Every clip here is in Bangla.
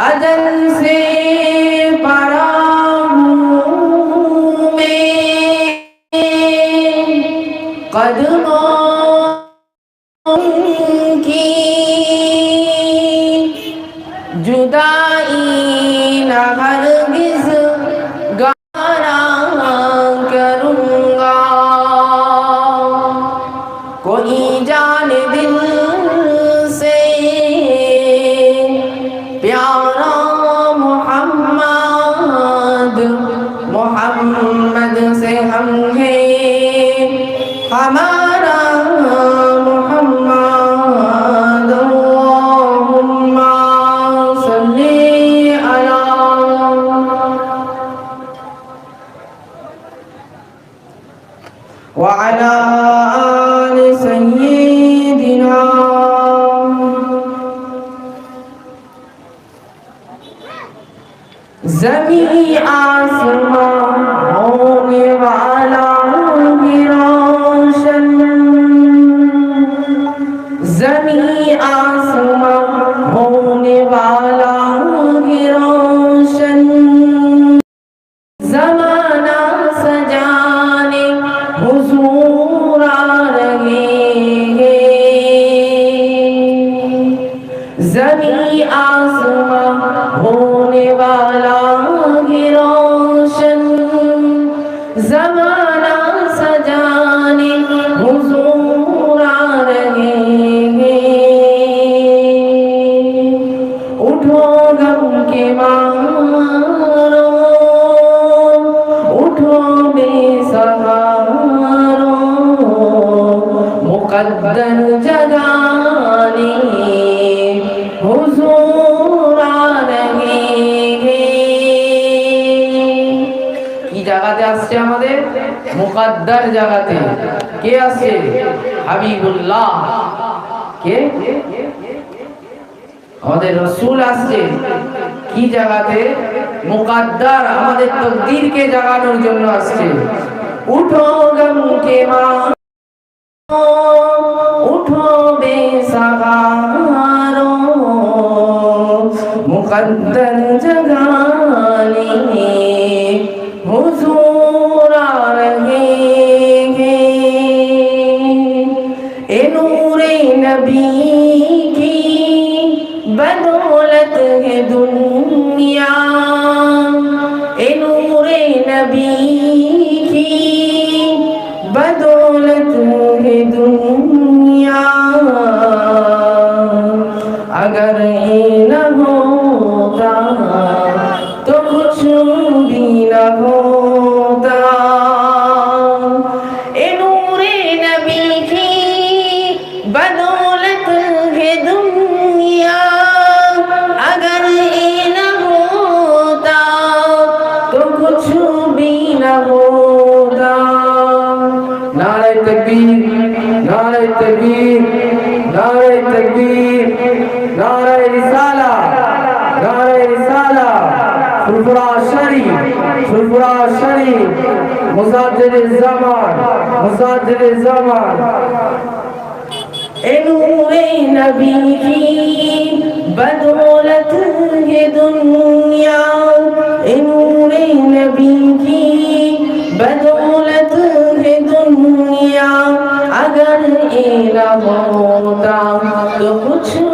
अजन से زمین آسمان ہونے والا ہوگی روشن زمین آسمان ہونے والا ہوگی روشن زمانہ سجانے حضور آ رہے ہیں زمین مقدر جدانی حضور কি জায়গাতে আসছে আমাদের? মুকাদ্দার জায়গাতে কে আসছে? হাবিবুল্লাহ। কে? আমাদের রসুল আসছে। কি জাগাতে? মুকাদ্দার আমাদের তকদিরকে জাগানোর জন্য আসছে। উঠো গমকে মা উঠো বেসাহারো মুকদ্দর জগানে। নারায় তকবীর নারায় তকবীর নারায় তকবীর, নারায় রিসালা নারায় রিসালা। ফুলপুরা শরীফ ফুলপুরা শরীফ মুসাজিদ জামান মুসাজিদ জামান نور نبی کی بدولت یہ دنیا نور نبی अगर ये न होता तो कुछ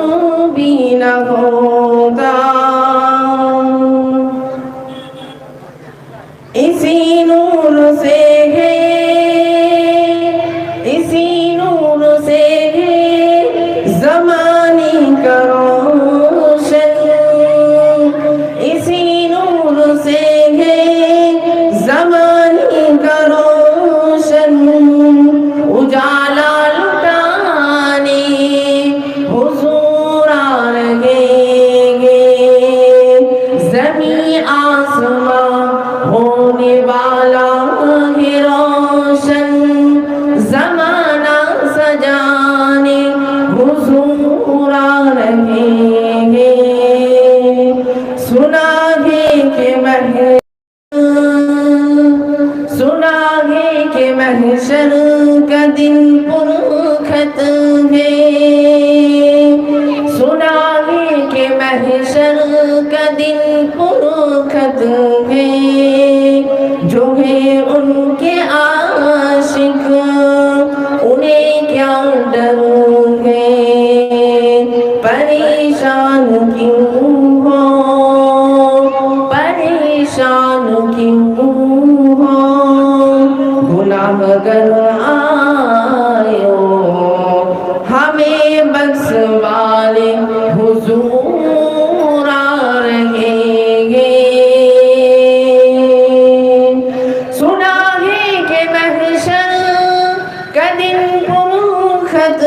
कर आयो हमें बख्श वाले हुजूर आ रहेंगे सुना है कि महशर का दिन पुरखत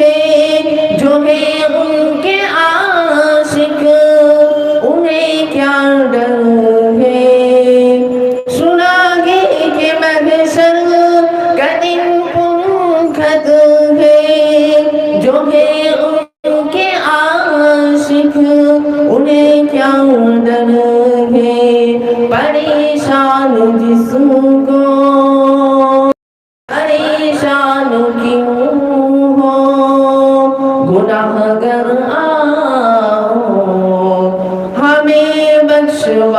है जो है उनके आशिक उन्हें क्या डर 十六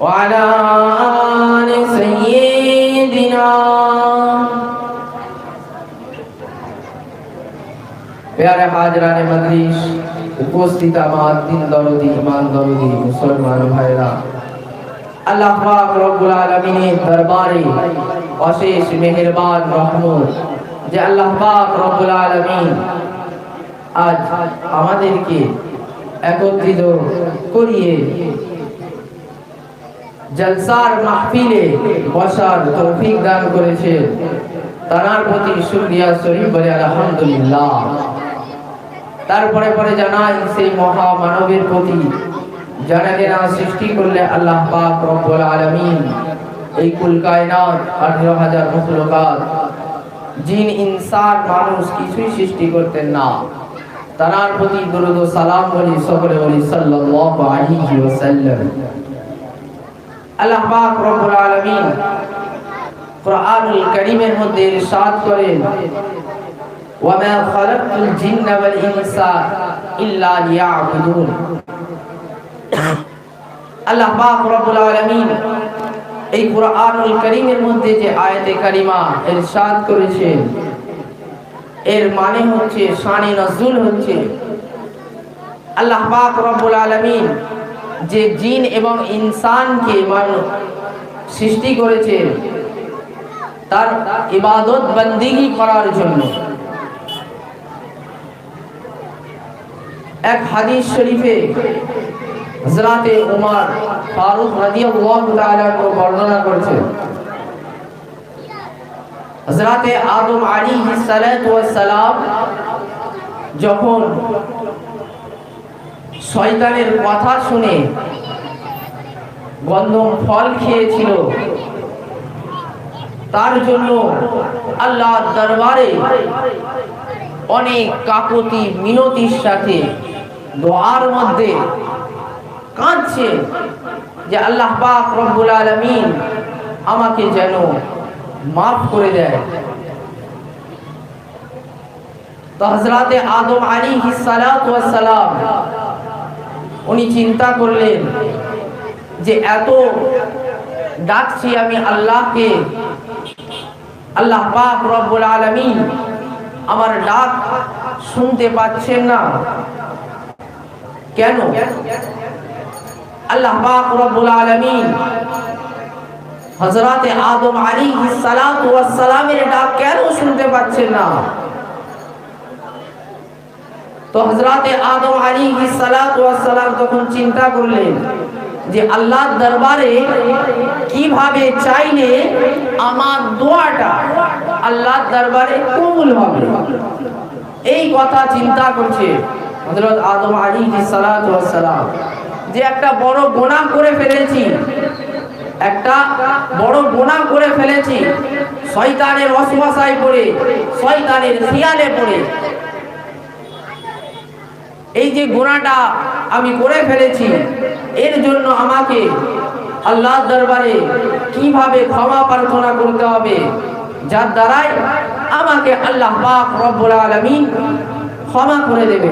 وعلى آل سيدنا প্যারে হাজরানে মজলিস উপস্থিত আমার দিন দরদি ইমান দরদি মুসলমান ভাইরা আল্লাহ পাক রব্বুল আলামিনের দরবারে অশেষ মেহেরবান রহমত যে আল্লাহ পাক রব্বুল আলামিন আজ আমাদেরকে একত্রিত করিয়ে জলসার মাহফিলে বসার তৌফিক দান করেছে। তার প্রতি শুকরিয়া শরীফ বলে আলহামদুলিল্লাহ। তারপরে পরে জানাই, সেই মহা মানবের প্রতি জানালে না সৃষ্টি করলে আল্লাহ পাক রব্বুল আলামিন, এই কুল কায়নাত আঠারো হাজার মখলুকাত, জিন, ইনসান, মানুষ কিছুই সৃষ্টি করতেন না। তার প্রতি দুরুদ ও সালাম বলি সকলে বলি সাল্লাল্লাহু আলাইহি ওয়াসাল্লাম। আল্লাহ পাক রব্বুল আলামিন কোরআনুল কারীমের মধ্যে ইরশাদ করেন। ওয়ামা খালাকতুল জিন্না ওয়াল ইনসা ইল্লা লিয়াবুদুন। আল্লাহ পাক রব্বুল আলামিন এই কোরআনুল কারীমের মধ্যে যে আয়াতে কারিমা ইরশাদ করেছেন, এর মানে হচ্ছে, শানে নজরুল হচ্ছে আল্লাহ পাক রব্বুল আলামিন যে জিন এবং ইনসানকে মানুষ সৃষ্টি করেছেন তার ইবাদত বন্দিগি করার জন্য। এক হাদিস শরীফে হযরতে উমর ফারুক রাদিয়াল্লাহু তাআলা কো বর্ণনা করেছেন হযরতে আদম আলাইহিস সালাতু ওয়াস সালাম যখন শয়তানের কথা শুনে গন্ধম ফল খেয়েছিল। তার জন্য আল্লাহ দরবারে অনেক কাকতি মিনতির সাথে দোয়ার মধ্যে কাঁদছে যে আল্লাহ পাক রব্বুল আলামিন আমাকে যেন মাফ করে দেয়। তো হজরতে আদম আলী সালাম উনি চিন্তা করলেন যে এত ডাকছি আমি আল্লাহকে। আল্লাহ পাক রব্বুল আলামিন আমার ডাক শুনতে পাচ্ছেন না। কেন? আল্লাহ পাক রব্বুল আলামিন হযরতে আদম ওয়াস সালামের ডাক কেন শুনতে পাচ্ছেন না? তো হযরতে আদম ওয়াস সালাম তখন চিন্তা করলেন যে আল্লাহর দরবারে কীভাবে চাইলে আমার দোয়াটা আল্লাহর দরবারে কবুল হবে? এই কথা চিন্তা করছে হযরত আদম ওয়াস সালাম যে একটা বড় গোনা করে ফেলেছি, একটা বড় গোনা করে ফেলেছি, শয়তানের অশ্বাসায় পড়ে, শয়তানের শিয়ালে পড়ে এই যে গোনাটা আমি করে ফেলেছি, এর জন্য আমাকে আল্লাহর দরবারে কীভাবে ক্ষমা প্রার্থনা করতে হবে, যার দ্বারাই আমাকে আল্লাহ পাক রব্বুল আলামিন ক্ষমা করে দেবে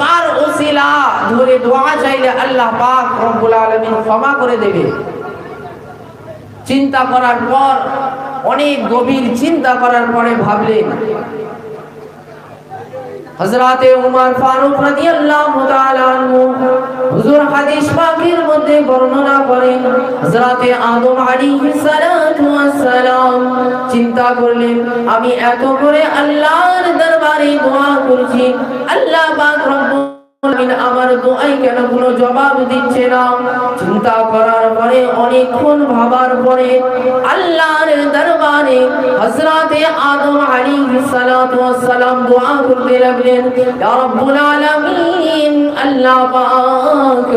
কার ওসিলা ধরে দোয়া চাইলে আল্লাহ পাক রব্বুল আলামিন ক্ষমা করে দেবে? চিন্তা করার পর, অনেক গভীর চিন্তা করার পরে ভাবলেন হযরতে উমর ফারুক রাদিয়াল্লাহু তাআলা আনহু হুজুর হাদিস পাকের মধ্যে বর্ণনা করেন, হযরত আদম আলাইহিস সালাতু ওয়াস চিন্তা করলেন, আমি এত করে আল্লাহর দরবারে দোয়া করছি, আল্লাহ পাক রব্বুল অনেকক্ষণ ভাবার পরে আল্লাহর দরবারে হযরতে আদম ওয়াস সালাম দোয়া করতে লাগলেন রাব্বুল আলামিন, আল্লাহ পাক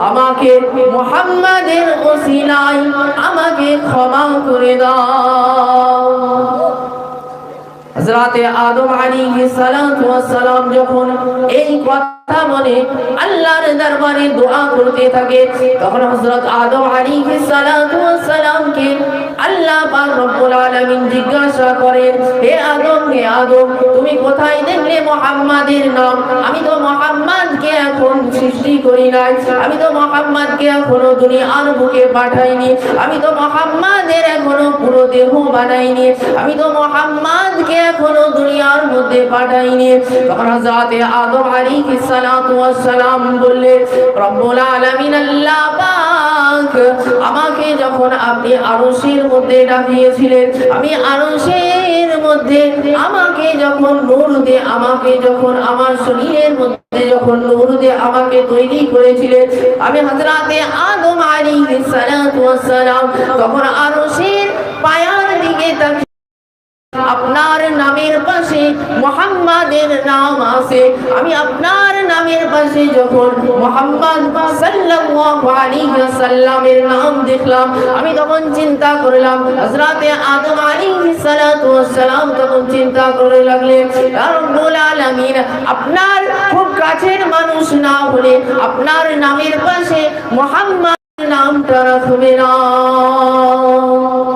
আমাকে মুহাম্মাদের ওসিলায় আমাকে ক্ষমা করে দাও। হযরতে আদম আলাইহিস সালাতু ওয়াস সালাম যখন এই কথা বলে, আল্লাহর দরবারে দোয়া করতে থাকে, তখন হযরত আদম আলাইহিস সালাতু ওয়াস সালামকে আল্লাহ রব্বুল আলামিন জিজ্ঞাসা করেন, হে আদম হে আদম, তুমি কোথায় দেখলে মুহাম্মাদের নাম? আমি তো মুহাম্মাদকে এখন সৃষ্টি করি নাই। আমি তো মুহাম্মাদকে এখনও দুনিয়ার বুকে পাঠাইনি। আমি তো মুহাম্মাদের এখনও পুরো দেহ বানাইনি। আমি তো মুহাম্মাদকে এখনও দুনিয়ার মধ্যে পাঠাইনি। তখন হযরত আদম আলাইহিস সালাতু ওয়াস সালাম বললেন, রব্বুল আলামিন আল্লাহ পাক আমাকে যখন আপনি আরশের মধ্যে ডাকিয়েছিলেন আমি আরশের মধ্যে আমাকে যখন নূর দিয়ে আমাকে যখন আমার শরীরের মধ্যে যখন নূর দিয়ে আমাকে তৈরি করেছিলেন, আমি হযরতে আদম ওয়াস সালাম তখন আরশের পায়ার দিকে তাকিয়ে আপনার নামের পাশে মোহাম্মদের নাম আছে। আমি আপনার নামের পাশে যখন মোহাম্মদ সাল্লাল্লাহু আলাইহি ওয়াসাল্লামের নাম দেখলাম, আমি তখন চিন্তা করলাম, হযরতে আদম আলাইহিস সালাতু ওয়াসসালাম তখন চিন্তা করে লাগলেন, ইয়া রাব্বুল আলামিন, আপনার খুব কাছের মানুষ না হলে আপনার নামের পাশে মোহাম্মদ নামটা রাখবে না। এই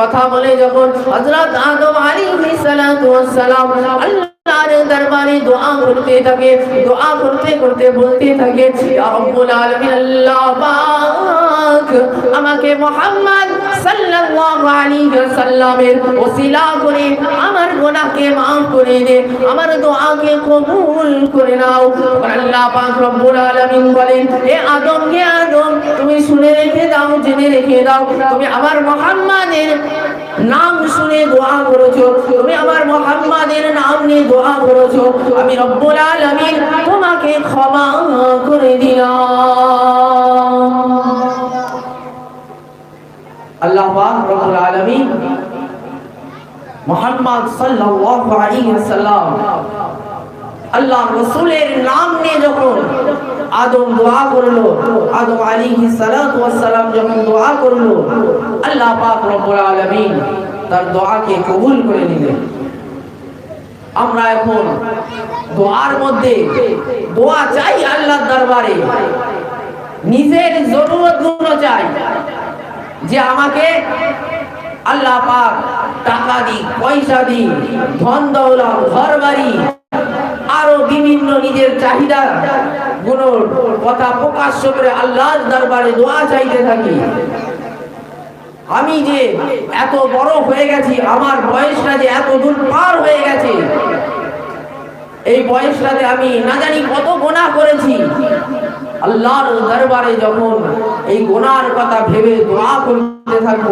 কথা বলে যখন হযরত আদম আলাইহিস সালাতু ওয়াস সালাম আল্লাহর দরবারে দোয়া করতে থাকে, দোয়া করতে করতে বলতে থাকে, ইয়া রাব্বুল আলামিন, আল্লাহ আমাকে মুহাম্মদ সাল্লাল্লাহু আলাইহি ওয়াসাল্লামের ওসিলা করে, আমার গুনাহকে maaf করে দে, আমার দোয়াকে কবুল করে নাও। আল্লাহ পাক রব্বুল আলামিন বলেন হে আদম হে আদম, তুমি শুনে রেখে দাও, জেনে রেখে দাও, তুমি আমার মুহাম্মাদের নাম শুনে দোয়া করেছ, তুমি আমার মুহাম্মাদের নাম নিয়ে দোয়া করেছ। আমি রব্বুল আলামিন তোমাকে ক্ষমা করে দিলাম। আল্লাহ পাক রব্বুল আলামিন মুহাম্মদ সাল্লাল্লাহু আলাইহি ওয়াসাল্লাম আল্লাহ রাসূলের নাম নিয়ে যখন আদম দোয়া করল আদম আলাইহিস সালাতু ওয়াস সালাম যখন দোয়া করল আল্লাহ পাক রব্বুল আলামিন তার দোয়াকে কবুল করে নিলেন আমরা এখন দোয়ার মধ্যে দোয়া চাই আল্লাহর দরবারে নিজের জরুরতগুলো চাই যে আমাকে আল্লাহ পাক টাকা দিক, পয়সা দিক, ধন দৌলত ঘর বাড়ি আরও বিভিন্ন নিজের চাহিদা গুলোর কথা প্রকাশ্য করে আল্লাহর দরবারে দোয়া চাইতে থাকি। আমি যে এত বড় হয়ে গেছি, আমার বয়সটা যে এত দূর পার হয়ে গেছে, এই বয়সটাতে আমি না জানি কত গোনা করেছি। আল্লাহর দরবারে যখন এই গোনার কথা ভেবে দোয়া করতে থাকব,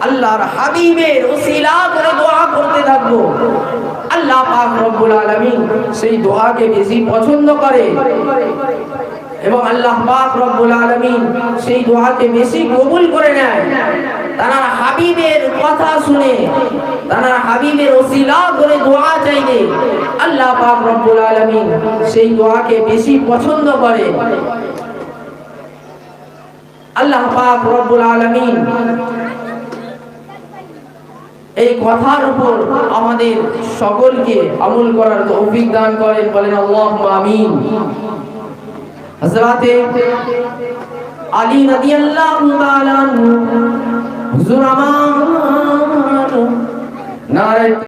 আল্লাহর হাবিবের ওসিলা করে দোয়া করতে থাকব, আল্লাহ পাক রব্বুল আলামিন সেই দোয়াকে বেশি পছন্দ করে। এবং আল্লাহ পাক রব্বুল আলামিন সেই দোয়াকে বেশি কবুল করে নেয়। তারা হাবিবের কথা শুনে তারা হাবিবের ওসিলা করে দোয়া চাইলে আল্লাহ পাক রব্বুল আলামিন সেই দোয়াকে বেশি পছন্দ করে। আল্লাহ পাক রব্বুল আলামিন এই কথার উপর আমাদের সকলকে আমল করার তৌফিক দান করেন, বলেন আল্লাহুম্মা আমিন। হযরতে আলী রাদিয়াল্লাহু তাআলা হুজুর আমার নারায়ে